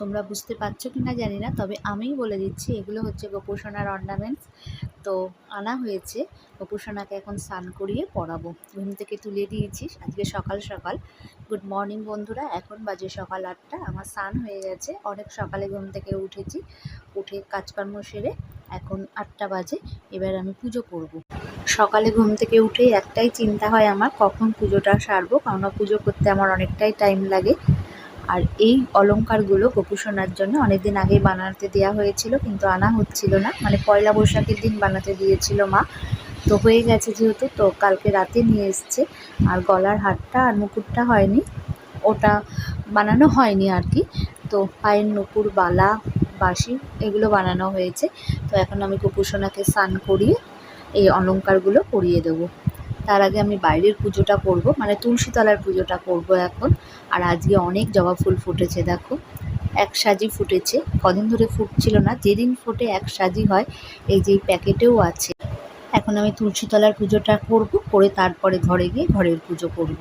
তোমরা বুঝতে পারছ কি না জানি না, তবে আমিই বলে দিচ্ছি, এগুলো হচ্ছে গোপোষণার অর্নামেন্টস তো আনা হয়েছে, গোপোষণাকে এখন স্নান করিয়ে পড়াবো। ঘুম থেকে তুলে দিয়েছি আজকে সকাল সকাল। গুড মর্নিং বন্ধুরা, এখন বাজে সকাল আটটা, আমার স্নান হয়ে গেছে। অনেক সকালে ঘুম থেকে উঠেছি, উঠে কাজকর্ম সেরে এখন আটটা বাজে, এবার আমি পুজো করব। সকালে ঘুম থেকে উঠেই একটাই চিন্তা হয় আমার, কখন পুজোটা সারবো, কেননা পুজো করতে আমার অনেকটাই টাইম লাগে। আর এই অলংকারগুলো গোপুসোনার জন্য অনেকদিন আগেই বানাতে দেওয়া হয়েছিল, কিন্তু আনা হচ্ছিল না। মানে পয়লা বৈশাখের দিন বানাতে দিয়েছিল মা। তো হয়ে গেছে যেহেতু, তো কালকে রাতে নিয়ে এসছে। আর গলার হারটা আর মুকুটটা হয়নি। ওটা বানানো হয়নি আর কি। তো পায়ের নুপুর, বালা, বাঁশি এগুলো বানানো হয়েছে। তো এখন আমি গোপুসোনাকে স্নান করিয়ে এই অলংকারগুলো পরিয়ে দেবো। তার আগে আমি বাইরের পুজোটা করব মানে তুলসীতলার পুজোটা করব এখন। আর আজকে অনেক জবা ফুল ফুটেছে, দেখো। এক সাজি ফুটেছে, কদিন ধরে ফুটছিল না, যেদিন ফুটে এক সাজি হয়, এই যে প্যাকেটেও আছে। এখন আমি তুলসীতলার পুজোটা করব, করে তারপরে ঘরে গিয়ে ঘরের পুজো করব।